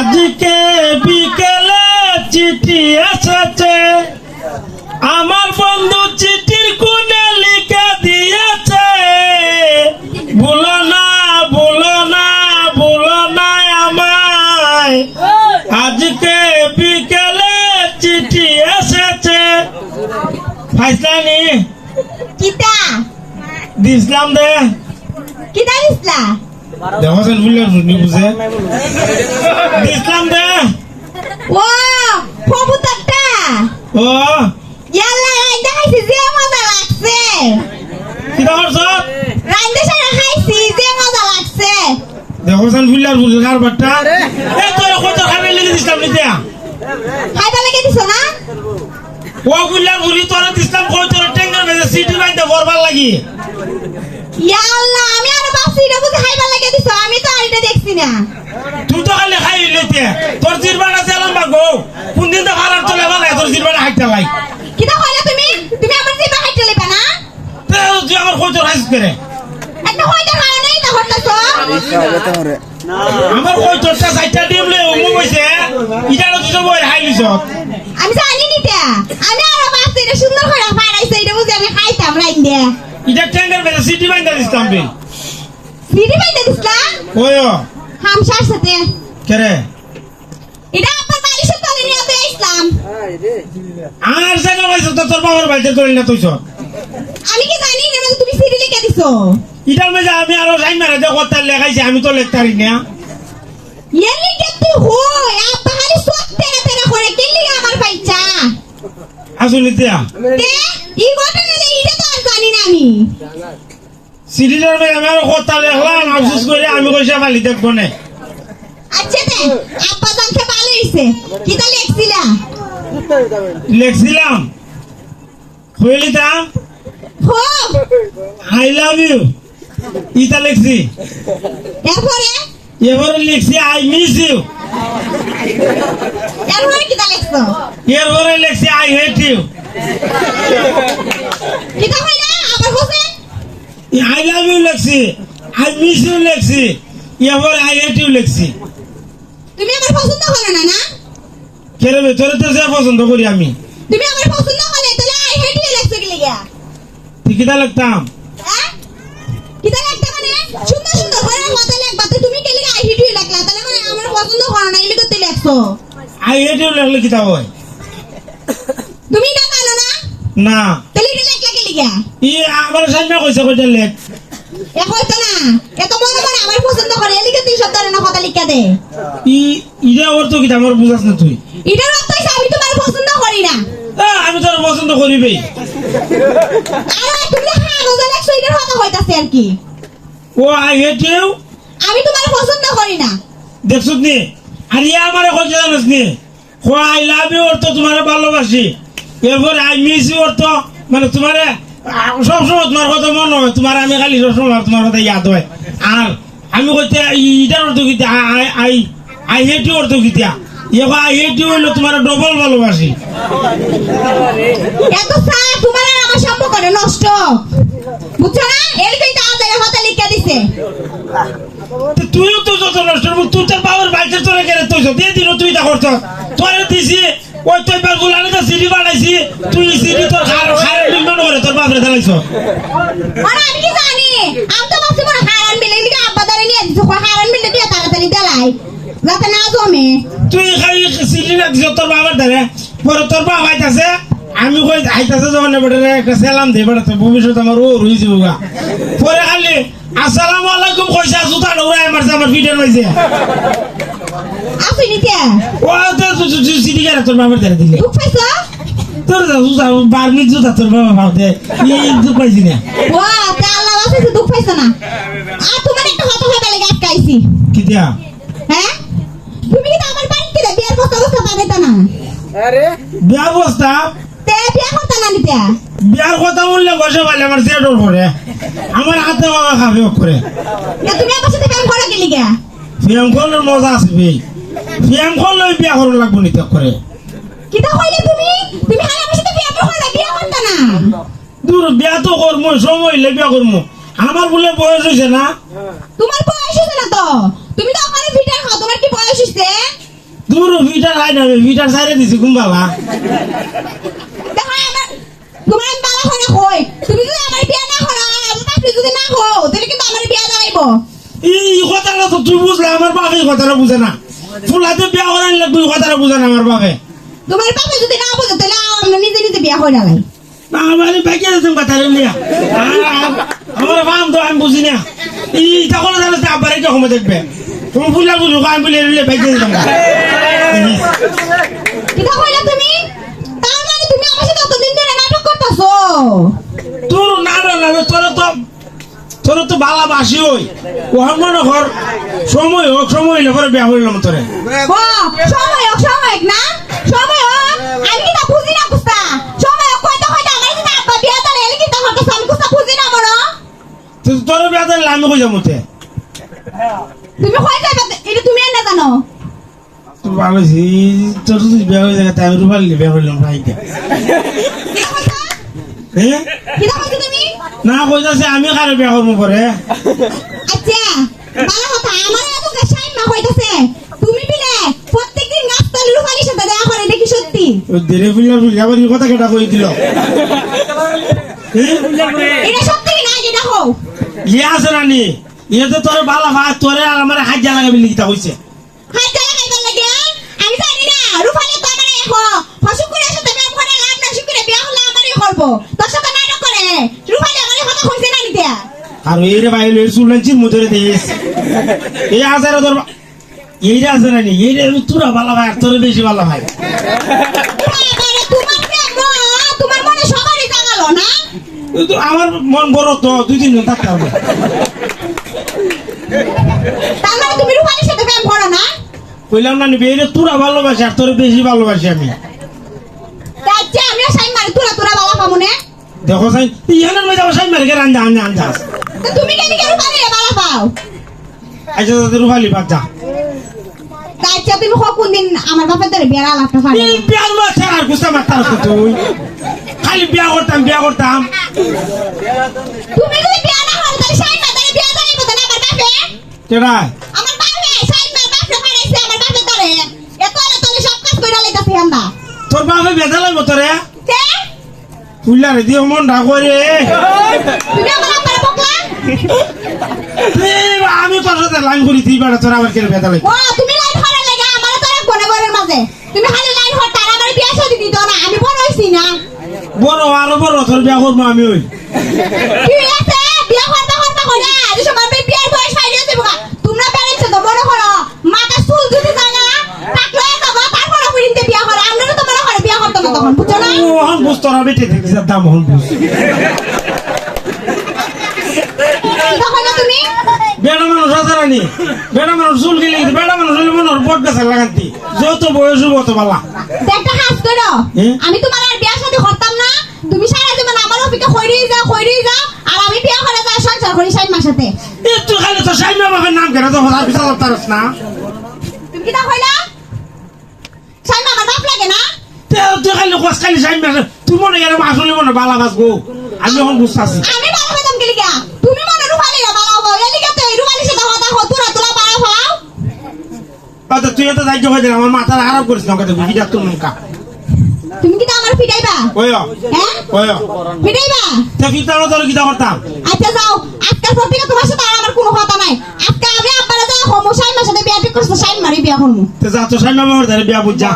আজকে বিকেলে চিঠি এসেছে। আমার বন্ধু চিঠির কোণে লিখে দিয়েছে। ভুলো না ভুলো না ভুলো না আমায়। আজকে বিকেলে চিঠি এসেছে। ফাইসলানি কিতা? দিসলাম দে। কিতা দিসলা দেখো সেন বুঝলে বুঝে? দিসলাম দে। ও কবুতরটা ও। ইয়াল্লা রাইন্দা খাইছি যে মজা লাগছে। কিটা করছ? রাইন্দা সারা খাইছি যে মজা লাগছে। দেখো সেন বুঝে কার বাট্টা? এই তোর কত খাবে লিখে দিসলাম নিতে খাইবা লেগে দিছ না? ও বুঝলে বুড়ি তোর দিসলাম কই? তোর টেঙ্গার মেজে সিটি বাইতে বরবার লাগি। ইয়াল্লা এটা বুঝে খাইবা লেগে দিছ। আমি তো আর এটা দেখছি না। তুই তো খালি খাই লইতে তোর জিরবাটা চালাম বাগো কোন দিন তো খারাপ চলে বালাই তোর জিরবাটা হাইটা লাই। কিতা কইলা তুমি? তুমি আমার জিবা খাইতে লেবা না? তুই আমার কই তোর করে। একটা হইতে কারণে এটা হতাছ আমার কই তোরটা সাইডটা ডিমলে মু কইছে ইটার তুই তো বই হাই আমি জানি নিতে আমি আর বাসি এটা সুন্দর করে ফাড়াইছে এটা বুঝে আমি খাইতাম রাইন্দে। ইটা টেঙ্গার মেজে সিটি বাইতে দিসলাম বে। ভিডি পাইতে দিসলা ওই হামসার সাথে কেরে এটা আপনার বালিশের তলে নিয়ে তো ইসলাম আর জায়গা পাইছ তো তোর বাবার বাইতে করে না তুইছ আমি কি জানি না মানে তুমি সিডি লিখে দিছো ইটার মেজে আমি আরও যাই মারে যে কথা লেখাইছি আমি তো লেখতারি না এর লিখে তুই হই আপা খালি সব তেরা তেরা করে কে আমার পাইছা আসলে ই ঘটনা নেই এটা তো আর জানি না আমি সিটিটার মেজে আমি আরও কথা লেখলাম আফসোস করে আমি কইসা ফালি দেখব না আচ্ছা দে আপা জানতে ভালো হইছে কিতা লিখছিলা? লেখছিলাম। কইলিতাম হো। I love you. ইটা লেখছি। এরপরে? এবারে লিখছি আই মিস ইউ। এরপরে কিতা লিখছো? এরপরে লিখছি আই হেট ইউ। কইলা? আবার হোসেন আই লাভ ইউ লিখছি আই মিস ইউ লিখছি এরপরে আই হেট ইউ লিখছি তুমি আমার পছন্দ করো না না কেরে ভেতরে তো সে পছন্দ করি আমি তুমি আমার পছন্দ করে তাহলে আই হেট ইউ লিখছো কি লিখা তুই কিটা লিখতাম হ্যাঁ কিতা লিখতে মানে সুন্দর সুন্দর করে কথা লিখবা তো তুমি কে লিখা আই হেট ইউ লিখলা তাহলে মানে আমার পছন্দ করো না এলি করতে লিখছো আই হেট ইউ লিখলে কিতা হয় তুমি না জানো না না তাহলে এটা লিখলা কি লিখা ই আমার সামনে কইছে কইটা লেখ এ হয়তো না এত মনে মনে আমার পছন্দ করে এলি তুই সব ধরনের কথা লিখা দে। ই ইটা ওর তো কিতা আমার বুঝাস না তুই। এটার অর্থ আমি তোমার পছন্দ করি না। আমি তোর পছন্দ করিবেই আর তুমি হ্যাঁ রোজা এটার কথা হইতাছে আর কি। ও আই হেট ইউ আমি তোমার পছন্দ করি না। দেখছ নি আর ইয়ে আমার কইছে জানিস নি? আই লাভ ইউ অর্থ তোমার ভালোবাসি। এরপরে আই মিস ইউ অর্থ মানে তোমার সবসময় তোমার কথা মনে হয় তোমার আমি খালি সবসময় তোমার কথা ইয়াদ হয়। আর আমি কইতে ইটার অর্থ কিতা I I I hate you অর্থ কিতা এবার আই হেট ইউ হইল তোমার ডবল ভালোবাসি। এত সা তোমার আর আমার সম্পর্ক নষ্ট। বুঝছ না? এর কিন্তু আদারে কথা লিখে দিছে। তুইও তো যত নষ্ট করব, তুই তোর বাবার বাইকে তোরে কেন তুই দিয়ে দিল তুই তা করছ তোরে দিছি ওই তুই বেগুলা তো সিঁড়ি বানাইছি তুই সিঁড়ি তোর খার খারের তোর বাপরে চালাইছ আরে আমি কি জানি? আমি তো ভাবছি হয় হারান মিলে লিখে আব্বা ধরে নিয়ে দিছো হারান মিলে দিয়ে তাড়াতাড়ি দেলাই যাতে না জমে। তুই খাই সিঁড়ি না দিছ তোর বাবার ধারে। পরে তোর বাবা আইতাছে আমি কই আইতাছে যখন এবারে একটা সালাম দে এবারে তো ভবিষ্যৎ আমার ও রই যাব পরে খালি আসসালামু আলাইকুম কইছে জুতা উড়াই মারছে আমার পিঠের মাইছে আসি নিতে। ও তো সিঁড়ি গেলে তোর বাবার ধারে দিলে? পাইছো? তোর জুতা বার্মিক জুতা তোর বাবা ভাবতে এই দুঃখ পাইছি না। ও তে আল্লাহ দুঃখ পাইছো না। আর তোমার একটা কথা হয়ে গেলে আটকাইছি কিতিয়া হ্যাঁ? তুমি কি আমার বাড়িতে বিয়ার কথা না। ব্যবস্থা তে বিয়া করতা না নিতে? বিয়ার কথা বললে বসে পারলে আমার সেটর করে আমার হাতে মামা খাবে করে এ তুমি আমার সাথে প্রেম করো কি লিগা ফিয়াম করলে মজা আসবে ফিয়াম করলে বিয়া করার লাগবো নিতে করে। কিতা কইলে তুমি? তুমি হালে আমার সাথে বিয়া করো বিয়া করতা না? দূর বিয়া তো করব সময় হইলে বিয়া করব আমার বলে বয়স হয়েছে না? তোমার বয়স হয়েছে না তো? তুমি তো খাও তোমার কি বয়স হয়েছে দূর ভিটার খাই না ভিটার দিছি আমার তোমার কই। তুমি যদি আমার বিয়া না করো আমার বাপরে যদি না হো তাহলে কিন্তু আমার বিয়া দাঁড়াইবো এই কথাটা তো তুই বুঝলে আমার বাপে এই কথাটা বুঝে না। ফুলাতে বিয়া করে আনলে তুই কথাটা বুঝে না আমার বাপে। তোমার বাপে যদি না বোঝে তাহলে আমরা নিজে নিজে বিয়া করে ডালাই আমার ব্যাগে আছেন কথা নিয়া আমার ফার্ম তো আমি বুঝি না। এই তখন জানো আবার এটা সময় দেখবে। তুমি ফুলা বুঝো আমি বলে নিলে ব্যাগে দিতাম কিটা কইলা তুমি? তার মানে তুমি আমার সাথে অতদিন ধরে নাটক করতেছো? তোর না তোর তো তোর তো ভালোবাসি ওই ওহার মনে কর সময় হোক সময় হইলে পরে বিয়া হইলাম তোরে। সময় হোক সময় হোক না? সময় হোক আমি কিটা বুঝি না কুস্তা? সময় হোক আমার সাথে আব্বা বিয়া দাঁড়াই এলি কিটা করতেছ আমি কুস্তা বুঝি না বড় তো তোর বিয়া দিলে আমি কই যাব তে? তুমি কই যাবে এটা তুমি এনে জানো। তোর তোর যদি বিয়া হয়ে তাই রুপালি বিয়া হইলাম কিটা কইছো তুমি? না কইতাছে আমি কারে বিয়া করব পরে। আচ্ছা ভালো কথা আমার এত সাইন মা কইতাছে। তুমি বিলে প্রত্যেকদিন নাস্তা লুকানির সাথে দেখা করে দেখি সত্যি। ওই দেরে ফুলিয়া ফুলিয়া আবার এই কথা কেটা কই দিল? হ্যাঁ? এটা সত্যি না এটা দেখো? ইয়ে আছে নানি ইয়ে তো তোর ভালো ভাত তোরে আর আমার হাজিয়া লাগাবি লিখিতা কইছে হাত জ্বালা খাইবার লাগে? আমি জানি না রুফালি তো আমার এখন ফসুকুরের সাথে প্রেম করে লাভ না শুকুরে বিয়া হলে আমারই করব? তোর সাথে নাটক করে। কথা কইছে না নিতে আর এই ভাই লই চুলেন চির মুদরে দিস এই আজারে তোর এইটা আছে নানি এই রে তোরা ভালো ভাই আর তোর বেশি ভালো ভাই। তোমার প্রেম মা, তোমার মনে সবারই জাগালো না? আমার মন বড় তো দুই তিন জন থাকতে হবে। মানে তুমি রুফালির সাথে প্রেম করো না? কইলাম না নিবি এই রে তোরা ভালোবাসি আর তোর বেশি ভালোবাসি আমি। আচ্ছা আমিও সাইন মারি তুরা তুরা বাবা পামুনে দেখো সাই ইয়ানের মধ্যে আমার সাই মারি রান্দা আন্দা আন্দাজ তা তুমি কেন কেন পারে বাবা পাও? আচ্ছা তোদের রুফালি বাদ যা। তা আচ্ছা তুমি কোন দিন আমার বাপের ধরে বিয়ার আলাপটা পারে এই বিয়ার মাছ আর গুস্তা মারতাম তুই। খালি বিয়া করতাম বিয়া করতাম। তুমি যদি বিয়া না করো তাহলে সাইন মারি বিয়া জানিব না আমার বাপে? কেডা? আমার বাপে সাইন মার বাপে পারাইছে আমার বাপের ধরে এত তোরে সব কাজ কইরা লাইতাছি আমরা। তোর বাপে বেদা লাগবো তোরে? ফুল্লা রে দিও মন ঢাকো রে। আমার আমি সাথে লাইন করি তুই বেড়া তোর আবার কেন বেদা লাগবে ও তুমি লাইন হরে লাগা আমার তো এক গনের মাঝে। তুমি খালি লাইন হর তার আমার বিয়া শাদি দিত না আমি বড় হইছি না। বড় আরও বড় তোর বিয়া করব আমি ওই কি আছে বিয়া করবা করবা কইরা যে সময় আমি বিয়ার বয়স পাই গেছে বগা তোমরা প্যারেন্টস তো বড় করো মাথা চুল যদি জানা থাকলে যাবা তারপর পরিতে বিয়া করো আমরা তো মনে করে বিয়া করতে না তখন বুঝছ না ওহন বুঝ তোরা দাম হন বুঝ। তখন না তুমি? বেড়া মানুষ আছে রানি বেড়া মানুষ চুল গেলে বেড়া মানুষ হলে মনে হয় বট গাছের লাগান্তি। যত বয়স হব তত বালা। একটা কাজ করো। আমি তোমার আর বিয়া করতাম না। তুমি সারা জীবন আমার অপেক্ষা কইরেই যাও কইরেই যাও। আর আমি বিয়া করে যাও সংসার করি সাইড মার সাথে একটু খালি তো সাইমা বাবার নাম কেন তো তারস না। তুমি কি তা কইলা সাইড আমার বাপ লাগে না তে তুই খালি কস খালি সাইমা তুই মনে গেলে আসলে মনে বালা বাস গো। আমি এখন বুঝতেছি। আমি ভালো হইতাম কি লিগা তুমি মনে রুমালি না বাড়াও বাও এলিগা তো রুমালি সাথে কথা হতুরা তুলা বাড়াও বাও আচ্ছা তুই তো দায়িত্ব হয়ে দিলে আমার মাথার আরাম করিস না কথা বুঝি যাচ্ছ নৌকা তুমি কি তা আমার ফিটাইবা? ওই হ্যাঁ? ওই ফিটাইবা? তে কি তাহলে তোর কি করতাম? আচ্ছা যাও। আজকাল পর থেকে তোমার সাথে আর আমার কোনো কথা নাই। আজকে আমি আব্বারে যাও হোমো সাইড মার সাথে বিয়া ঠিক করছ সাইড মারি বিয়া করব। তে যা তো বাবার ধারে বিয়া বুঝ যা।